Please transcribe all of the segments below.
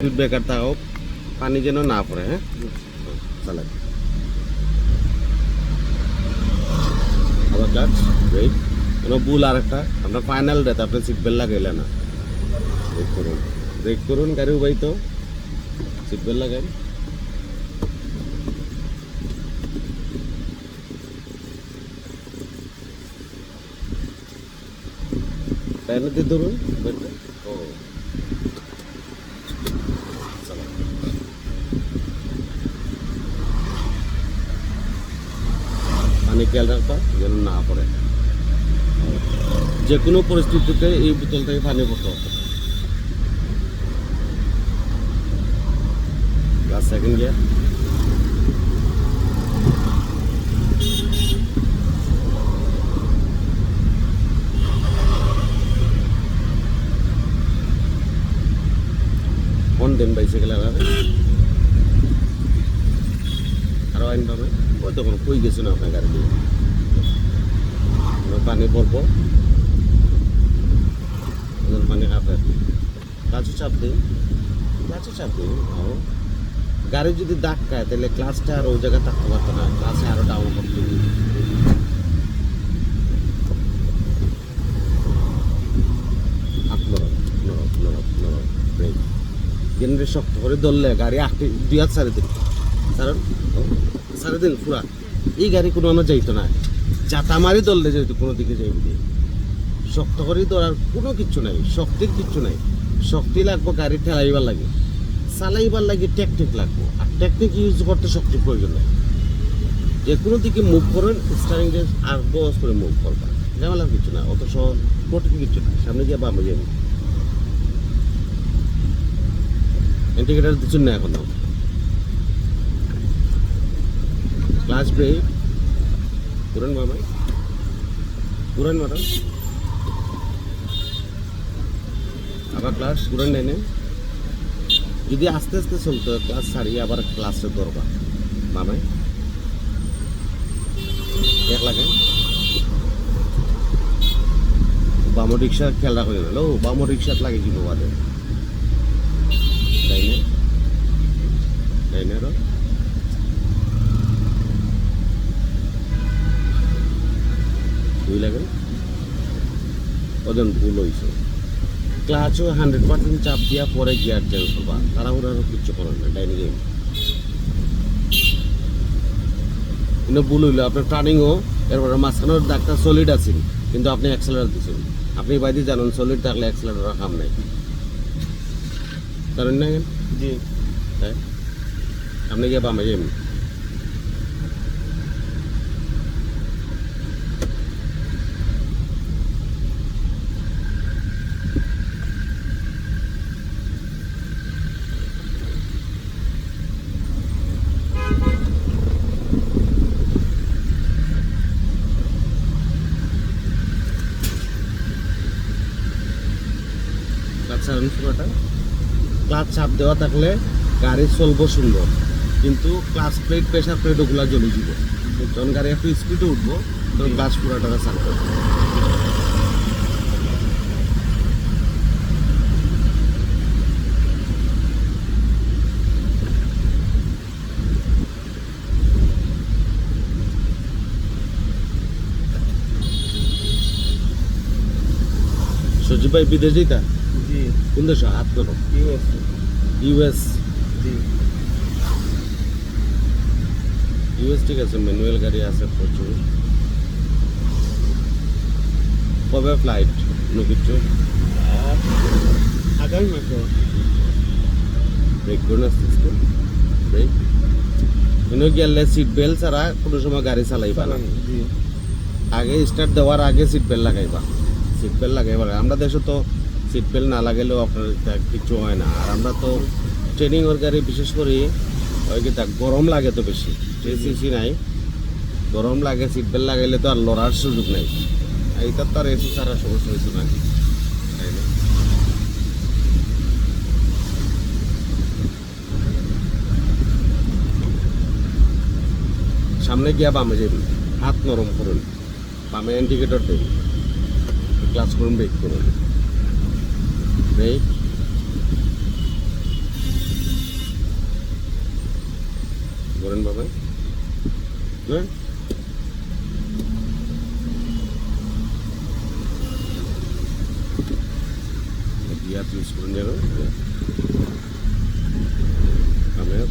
Speed breaker থাকুক পানি যেন না পড়ে হ্যাঁ চালাই আবার ক্লাচ ব্রেক কোনো বুল আর একটা আপনার ফাইনাল ডেট আপনি সিট বেল্ট লাগাইলে না ব্রেক করুন ব্রেক করুন গাড়ি উবাই তো সিট বেল্ট লাগাই টাইনে দিয়ে ধরুন বেল্টটা। ও চালাই পানি খেয়াল রাখবা, যেন না পড়ে। যে কোনো পরিস্থিতিতে এই বোতল থেকে পানি পড়তে হবে। কোন দিন বাইসাইকেল আরও আইন পাবে ওই তখন কই গেছে না আপনার গাড়ি পানি পড়ব পানি কাপে ক্লাচে চাপ দিই। ক্লাচে চাপ দিই ও গাড়ি যদি দাগ খায় তাহলে ক্লাসটা আর ওই জায়গায় থাকতে পারতো না। ক্লাসে আরও ডাউন করতে। গেন্দ্রে শক্ত করে ধরলে গাড়ি আটকে দুই হাত সাড়ে দিন কারণ সাড়ে দিন পুরা। এই গাড়ি কোনো আমার যাইতো না। চাতা মারি ধরলে যাইতো, কোনো দিকে দিয়ে শক্ত করে ধরার কোনো কিচ্ছু নাই, শক্তির কিচ্ছু নাই। শক্তি লাগবো, গাড়ি ঠেলাইবার লাগে। চালাইবার লাগে, টেকনিক লাগবো। আর টেকনিক ইউজ করতে শক্তির প্রয়োজন নাই। যে কোনো দিকে মুভ করেন স্টারিং দিয়ে আর বস করে মুভ করবা ঝামেলার কিছু না, অত সহজ, কঠিন কিছু না। সামনে গিয়ে বামে যাবে ইন্ডিকেটার দিচ্ছেন না এখনও? ক্লাস ব্রেক পুরান বাবা। পুরান ম্যাডাম আবার ক্লাস পুরান নেনে যদি আস্তে আস্তে চলতো, ক্লাস ছাড়িয়ে আবার ক্লাসে ধরবা। মামাই এক লাগে। বাম রিক্সা খেয়াল রাখো না ও বাম রিক্সাত লাগে কি বাবা তাই না তাই না দুই লাগে ওজন ভুল হয়েছে ক্লাচও হান্ড্রেড পার্সেন্ট চাপ দিয়া পরে গিয়ার চেঞ্জ করবা। তাড়াহুড়ো আরও কিচ্ছু করেন না ডাইনি গেম। কিন্তু ভুল হইল আপনার টার্নিংও এরপরে মাঝখানের দাগটা সলিড আছে কিন্তু আপনি অ্যাক্সেলার দিচ্ছেন আপনি বাইরে জানেন সলিড থাকলে অ্যাক্সেলারের কাম নাই। কারণ না কেন জি। তাই আপনি গিয়ে বামে যাবেন ক্লাচ ছাড়ুন পুরোটা ক্লাচ চাপ দেওয়া থাকলে গাড়ি চলবো সুন্দর। কিন্তু ক্লাচ প্লেট প্রেশার প্লেট ওগুলা জ্বলে যাব যখন গাড়ি একটু স্পিডে উঠবো তখন ক্লাচ পুরোটা চাপবে সজীব ভাই বিদেশ যেতা কোন দেশ হাত করো ইউএস। ইউএস। ইউএস ঠিক আছে ম্যানুয়াল গাড়ি আছে প্রচুর। কবে ফ্লাইট কোনো কিছু আগামী মাসে। ব্রেক করে আসতেছে ব্রেক কিন্তু গেলে সিট বেল্ট ছাড়া কোনো সময় গাড়ি চালাইবা না। আগে স্টার্ট দেওয়ার আগে সিট বেল্ট লাগাইবা। সিট বেল্ট লাগাইবা আমরা দেশে তো সিট বেল্ট না লাগাইলেও আপনার কিছু হয় না। আর আমরা তো ট্রেনিং ওর গাড়ি বিশেষ করে ওই কি গরম লাগে তো বেশি। এসি নাই। গরম লাগে সিট বেল্ট লাগাইলে তো আর লড়ার সুযোগ নাই। এইটা তো আর এসি ছাড়া সমস্যা হইতো না। সামনে গিয়া বামে যাবেন হাত নরম করুন। বামে ইন্ডিকেটর দেন ক্লাস করুন ব্রেক করুন। ব্রেক বলেন বাবা। হ্যাঁ? গিয়ার ইউজ করে নেব আমের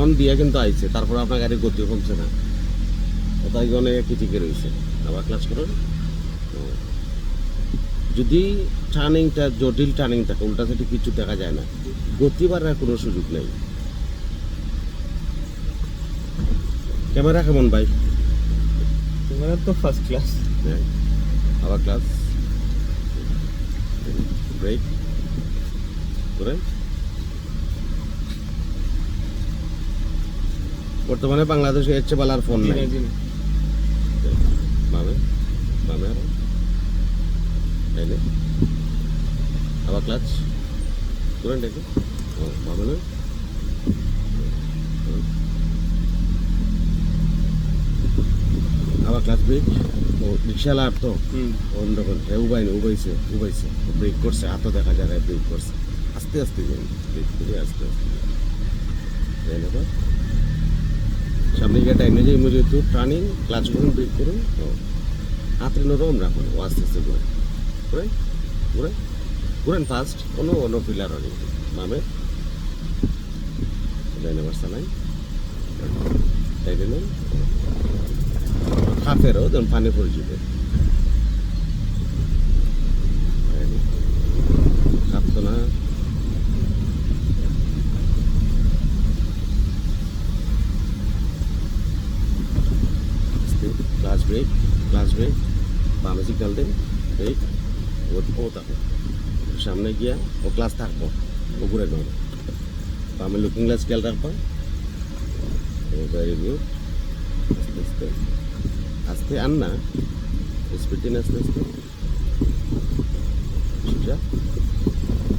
অন দিয়া কিন্তু আইছে তারপর আপনার গাড়ির গতিও কমছে না। তাই অনেক পিটিকে রয়েছে। আবার ক্লাস করুন। যদি টার্নিংটা জটিল টার্নিং থাকে উল্টা সাইডে কিছু দেখা যায় না গতি বাড়ার কোনো সুযোগ নেই। ক্যামেরা কেমন ভাই? ক্যামেরা তো ফার্স্ট ক্লাস হ্যাঁ। আবার ক্লাস ব্রেক করে। বর্তমানে বাংলাদেশে এর চেয়ে বালার ফোন নাই। বামে বামে আরও। তাইলে আবার ক্লাচ করেন দেখি ও বামে না আবার ক্লাচ ব্রেক ও রিক্সাওয়ালা আর তো। অন্যরকম হ্যাঁ উবাইনি উবাইছে উবাইছে। ব্রেক করছে হাতও দেখা যায় ব্রেক করছে। আস্তে আস্তে যাই। ব্রেক করে আস্তে আস্তে যাই। বা? সামনে গিয়ে টাইমে যে ইমে যেহেতু টার্নিং ক্লাচ করুন ব্রেক করুন ও হাতে নরম রাখুন, ও আস্তে আস্তে ঘুরেন ঘুরেন ঘুরেন ঘুরেন ফার্স্ট কোনো অন্য পিলার হবে মামে নাই তাই দিলেন হাফেরও যেমন পানি পড়ে যাবে। কাঁপতো না। ব্রেক ক্লাস ব্রেক বামে সিগনাল দেন ব্রেক ও ও থাকো সামনে গিয়া ও ক্লাস থাকব ও ঘুরে দেবো বামে লুকিং গ্লাস খেয়াল রাখব। ভেরি গুড আস্তে আস্তে আস্তে আর না। স্পিড আস্তে আস্তে।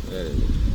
Very good